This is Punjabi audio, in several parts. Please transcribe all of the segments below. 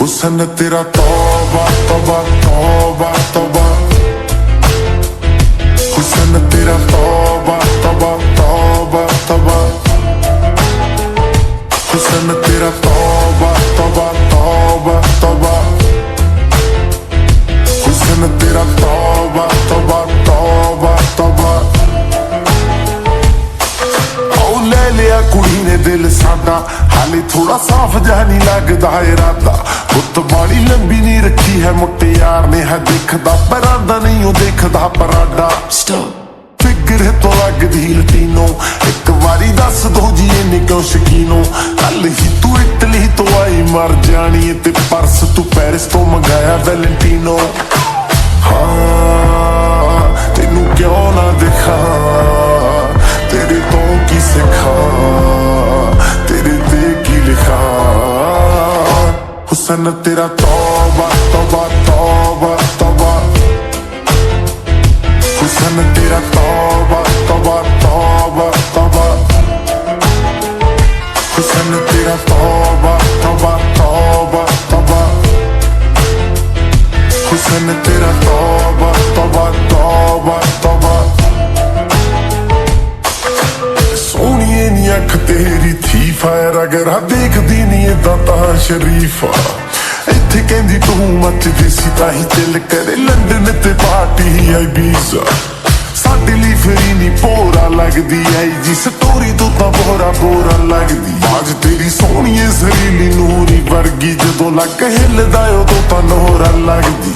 ਹੁਸਨ ਤੇਰਾ ਤੌਬਾ ਤੌਬਾ ਤੌਬਾ ਤੌਬਾ। ਹੁਸਨ ਤੇਰਾ ਤੌਬਾ ਤੌਬਾ ਤੌਬਾ ਤੌਬਾ। ਹੁਸਨ ਤੇਰਾ ਤੌਬਾ ਤੌਬਾ ਤੌਬਾ ਤੌਬਾ। ਹੁਸਨ ਤੇਰਾ ਤੌਬਾ ਤੌਬਾ ਤੌਬਾ ਤੌਬਾ। ਉਹ ਲੈ ਲਿਆ ਕੁੜੀ ਨੇ ਦਿਲ ਸਾਡਾ। ਹਾਲੇ ਥੋੜਾ ਸਾਫ਼ ਜਿਹਾ ਨਹੀਂ ਲੱਗਦਾ ਇਰਾਦਾ। ਹੁੱਤ ਬਾੜੀ ਲੰਬੀ ਨਹੀਂ ਰੱਖੀ ਹੈ ਮੁੱਟਿਆਰ ਨੇ ਹੈ ਦੇਖਦਾ ਪਰਾਂਦਾ ਨਹੀਂ ਉਹ ਦੇਖਦਾ ਪਰਾਡਾ। Stop. ਫਿਕਰ ਤੋਂ ਲੱਗਦੀ ਲਟੀਨੋ ਇੱਕ ਵਾਰੀ ਦੱਸ ਦੋ ਜੀ ਇਹਨੇ ਕਿਉਂ ਸ਼ਕੀਨੋ। ਕੱਲ ਹੀ ਤੂੰ ਇਟਲੀ ਤੋਂ ਆਈ ਮਰ ਜਾਣੀ ਤੇ ਪਰਸ ਤੂੰ ਪੈਰਿਸ ਤੋਂ ਮੰਗਾਇਆ ਵੈਲੈਂਟੀਨੋ। ਹਾਂ ਤੈਨੂੰ ਕਿਉਂ ਨਾ ਦਿਖਾ ਤੇਰੇ ਤੋਂ ਕੀ ਸਿੱਖਾਂ। ਹੁਸਨ, ਤੇਰਾ ਤੌਬਾ ਤੌਬਾ ਤੌਬਾ ਤੌਬਾ। ਹੁਸਨ, ਤੇਰਾ ਤੌਬਾ ਤੌਬਾ ਤੌਬਾ ਤੌਬਾ। ਹੁਸਨ, ਤੇਰਾ ਤੌਬਾ ਤੌਬਾ ਤੌਬਾ ਤੌਬਾ। ਹੁਸਨ, ਤੇਰਾ ਤੌਬਾ ਤੌਬਾ ਤੌਬਾ ਤੌਬਾ। ਸੋਹਣੀਏ ਨੀ ਅੱਖ ਤੇਰੀ ਥੀ ਫਾਇਰ ਅਗਰ ਦੇਖਦੀ ਨਹੀਂ ਏਦਾਂ ਤਾਂ ਸ਼ਰੀਫਾ ਇੱਥੇ ਕਹਿੰਦੀ, ਤੂੰ ਮੱਚਦੀ ਸੀ ਤਾਂ ਹੀ ਚੱਲ ਕਰੇ, ਲੰਡਨ ਤੇ ਪਾਰਟੀ ਆਈ ਵੀਜ਼ਾ ਸਾਡੇ ਲਈ ਫਰੀ ਨਹੀਂ ਪੋਰਾ ਲੱਗਦੀ, ਆਈ ਜੀ ਸਟੋਰੀ ਤੋਂ ਤਾਂ ਬੋਰਾ ਬੋਰਾ ਲੱਗਦੀ। ਅੱਜ ਤੇਰੀ ਸੋਹਣੀਏ ਜ਼ਰੀਲੀ ਨੂਰੀ ਵਰਗੀ, ਜਦੋਂ ਲੱਕ ਹਿੱਲਦਾ ਉਦੋਂ ਤਾਂ ਨੋਰਾ ਲੱਗਦੀ।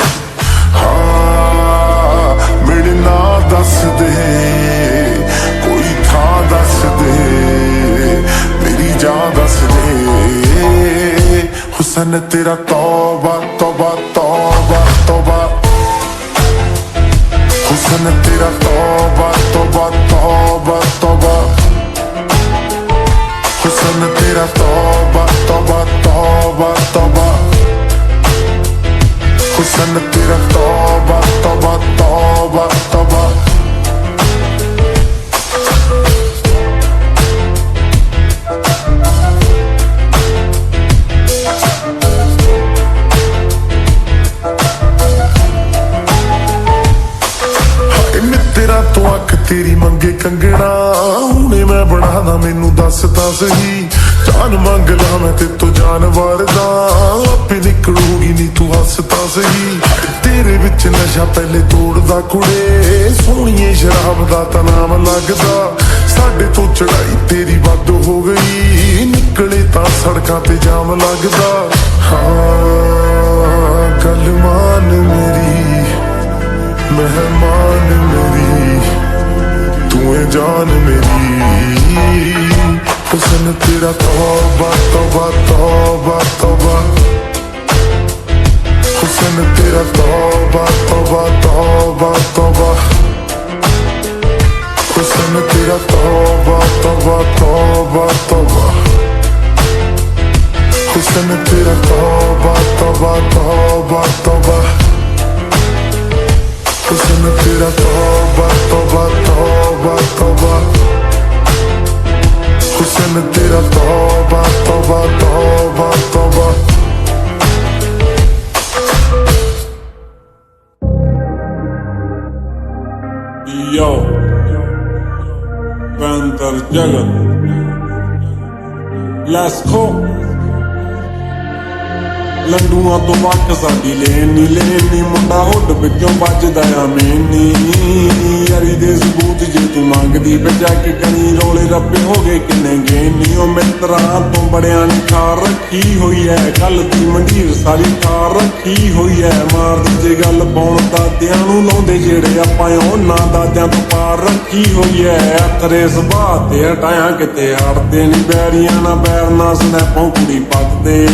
ਹਾਂ, ਮੇਰੇ ਨਾਂ ਦੱਸ ਦੇ। ਹੁਸਨ ਤੇਰਾ ਤੌਬਾ ਤੌਬਾ ਤੌਬਾ ਤੌਬਾ ਹੁਸਨ ਤੇਰਾ ਤੌਬਾ ਤੌਬਾ ਤੌਬਾ ਤੌਬਾ ਹੁਸਨ ਤੇਰਾ ਤੌਬਾ ਤੌਬਾ ਤੌਬਾ ਤੌਬਾ ਹੁਸਨ ਤੇਰਾ ਤੌਬਾ ਤੌਬਾ ਤੇਰੀ ਮੰਗੇ ਕੰਗਣਾ, ਹੁਣੇ ਮੈਂ ਬਣਾਦਾ ਮੈਨੂੰ ਦੱਸ ਤਾਂ ਸਹੀ। ਜਾਨ ਮੰਗ ਲਾ, ਮੈਂ ਤੇ ਤੂੰ ਜਾਨ ਵਾਰਦਾ। ਆਪੇ ਨਿਕਲੂਗੀ ਨਹੀਂ ਤੂੰ ਹੱਸ ਤਾਂ ਸਹੀ। ਤੇਰੇ ਵਿੱਚ ਨਸ਼ਾ ਪਹਿਲੇ ਤੋੜਦਾ ਕੁੜੇ। ਸੋਹਣੀਏ ਸ਼ਰਾਬ ਦਾ ਤਾਂ ਨਾਮ ਲੱਗਦਾ। ਸਾਡੇ ਤੋਂ ਚੜਾਈ ਤੇਰੀ ਵੱਧ ਹੋ ਗਈ। ਨਿਕਲੇ ਤਾਂ ਸੜਕਾਂ ਤੇ ਜਾਮ ਲੱਗਦਾ। ਹਾਂ, ਗੱਲ ਮੇਰੀ, ਮਹਿਮਾਨ ਮੇਰੀ। ਤੂੰ ਹੈ ਜਾਨ ਮੇਰੀ। ਹੁਸਨ, ਤੇਰਾ ਤੌਬਾ ਤੌਬਾ ਤੌਬਾ ਤੌਬਾ। ਹੁਸਨ, ਤੇਰਾ ਤੌਬਾ ਤੌਬਾ ਤੌਬਾ ਤੌਬਾ। ਹੁਸਨ, ਤੇਰਾ ਤੌਬਾ ਤੌਬਾ ਤੌਬਾ ਤੌਬਾ। ਹੁਸਨ, ਤੇਰਾ ਤੌਬਾ ਤੌਬਾ ਤੌਬਾ ਤੌਬਾ ਤੌਬਾ। ਹੁਸਨ ਤੇਰਾ ਤੌਬਾ ਤੌਬਾ ਤੌਬਾ ਤੌਬਾ। Yo, Panther Jagat. Let's ਲੰਡੂਆਂ ਤੋਂ ਵੱਖ ਸਾਡੀ ਲੈਣ ਨੀ ਮੁੰਡਾ ਹੁੱਡ ਵਿੱਚੋਂ ਵੱਜਦਾ ਆ ਮੈਨੀ ਤੂੰ ਮੰਗਦੀ ਕੇ ਕਣੀ ਰੋਲੇ ਰੱਬੇ ਹੋ ਗਏ ਕਿੰਨੇ ਗੇਨੀ ਉਹ ਮਿੱਤਰਾਂ ਤੋਂ ਬੜਿਆਂ ਨੇ ਖਾਰ ਰੱਖੀ ਹੋਈ ਐ। ਗੱਲ ਦੀ ਮੰਡੀਰ ਸਾਰੀ ਖਾਰ ਰੱਖੀ ਹੋਈ ਐ। ਮਾਰਦੀ ਜੇ ਗੱਲ ਪਾਉਣ ਦਾਦਿਆਂ ਨੂੰ ਲਾਉਂਦੇ ਜਿਹੜੇ ਆਪਾਂ ਉਹਨਾਂ ਦਾਦਿਆਂ ਤੋਂ ਪਾਰ ਰੱਖੀ ਹੋਈ ਐ। ਅਥਰੇ ਸੁਭਾਅ ਤੇ ਹਟਾਇਆ ਕਿਤੇ ਹੜਦੇ ਨਹੀਂ ਬੈਰੀਆਂ ਨਾ ਬੈਰ ਨਾ ਸਨੈਪੋਂ ਕੁੜੀ ਪੱਕਦੇ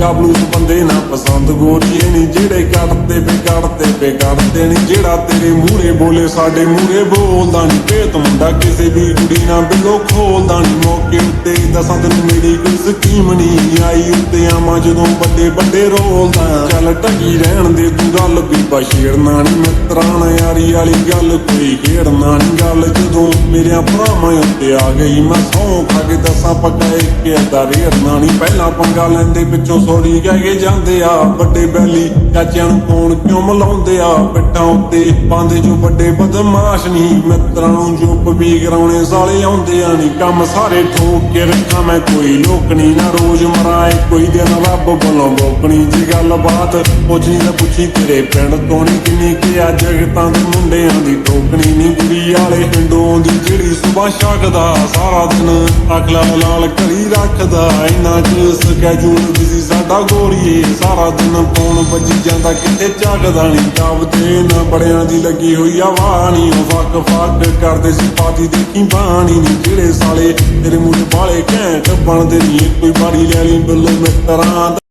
ਕਾਬਲੂਸ ਬੰਦੇ ਨਾ ਪਸੰਦ ਗੋਰੀਏ ਨਹੀਂ ਜਿਹੜੇ ਕੱਟਦੇ ਬੇ ਕੱਟਦੇ ਬੇ ਕੱਟਦੇ ਨਹੀਂ ਜਿਹੜਾ ਤੇਰੇ ਮੂਹਰੇ ਬੋਲੇ ਸਾਡੇ ਮੂਹਰੇ ਬੋਲਦਾ ਨਹੀਂ ਭੇਤ ਮੁੰਡਾ ਕਿਸੇ ਵੀ ਕੁੜੀ ਨਾਲ ਬਿਲੋ ਖੋਲਦਾ ਨਹੀਂ ਮੌਕੇ ਉੱਤੇ ਦੱਸਾਂ ਤੈਨੂੰ ਮੇਰੀ ਕੋਈ ਸਕੀਮ ਨਹੀਂ ਆਈ। ਉੱਤੇ ਆਵਾਂ ਜਦੋਂ ਵੱਡੇ ਵੱਡੇ ਰੋਲਦਾ। ਚੱਲ ਢਕੀ ਰਹਿਣ ਦੇ, ਤੂੰ ਗੱਲ ਵੀ ਬਸ਼ੇੜਨਾ ਨਹੀਂ ਮਿੱਤਰਾਂ ਨਾਲ ਯਾਰੀ ਵਾਲੀ ਗੱਲ, ਕੋਈ ਖੇੜਨਾ ਨਹੀਂ ਗੱਲ ਜਦੋਂ ਮੇਰੇ ਭਰਾਵਾਂ ਉੱਤੇ ਆ ਗਈ, ਮੈਂ ਸੌਂ ਖਾ ਕੇ ਦੱਸਾਂ ਪੱਕਾ ਇੱਕ ਏਦਾਂ ਰੇੜਨਾ ਨਹੀਂ ਪਹਿਲਾਂ ਪੰਗਾ ਲੈਂਦੇ ਪਿੱਛੋਂ ਥੋੜੀ ਕਹਿ ਕੇ ਜਾਂਦੇ ਆ ਵੱਡੇ ਬੈਲੀ ਚਾਚਿਆਂ ਨੂੰ ਕੌਣ ਕਿਉਂ ਮਲਾਉਂਦੇ ਆ? ਪਿੱਟਾਂ ਉੱਤੇ ਪਾਉਂਦੇ ਜੋ ਵੱਡੇ ਬਦਮਾਸ਼ ਨਹੀਂ ਮਿੱਤਰਾਂ ਨੂੰ ਜੋ ਵੀ ਕਰਾਉਣੇ, ਸਾਲੇ ਆਉਂਦੇ ਆ ਨਹੀਂ ਕੰਮ ਸਾਰੇ ਠੋਕ ਕੇ ਰੱਖਾਂ ਮੈਂ, ਕੋਈ ਲੋਕਣੀ ਨਾ ਰੋਜ਼ ਮਰਾਏ। ਕੋਈ ਦਿਨ ਰੱਬ ਵੱਲੋਂ ਬੋਕਣੀ ਜੀ ਗੱਲਬਾਤ। ਪੁੱਛੀ ਤਾਂ ਪੁੱਛੀ ਤੇਰੇ ਪਿੰਡ ਤੋਂ ਨਹੀਂ ਕਿੰਨੀ ਕਿ ਆ। ਜਗਤਾਂ ਦੇ ਮੁੰਡਿਆਂ ਦੀ ਟੋਕਣੀ ਨਹੀਂ ਕੁੜੀ ਵਾਲੇ। ਹਿੰਡੋਂ ਦੀ ਜਿਹੜੀ ਸੁਬਾ ਛਕਦਾ, ਸਾਰਾ ਦਿਨ ਅਗਲਾ ਲਾਲ ਕਰੀ ਰੱਖਦਾ। ਇੰਨਾ ਚ ਸਕੈਜੂਲ ਬਿਜ਼ੀ ਸਾਡਾ ਗੋਰੀਏ। ਸਾਰਾ ਦਿਨ ਫੋਨ ਵੱਜੀ ਜਾਂਦਾ ਕਿਤੇ ਝਾਕਦਾ ਨਹੀਂ। ਜਾਵਦੇ ਨਾ ਬੜਿਆਂ ਦੀ ਲੱਗੀ ਹੋਈ ਆ ਵਾਣੀ। ਉਹ ਫੱਕ ਫੱਕ ਕਰਦੇ ਸੀ ਪਾਤੀ ਦੇਖੀ ਬਾਣੀ। ਨਹੀਂ ਜਿਹੜੇ ਸਾਲੇ ਤੇਰੇ ਮੂੰਹ ਵਾਲੇ ਘੈਂਟ ਬਣਦੇ ਨਹੀਂ ਕੋਈ ਵਾਰੀ ਲੈ ਲਈ ਬੱਲੋ ਮਿੱਤਰਾਂ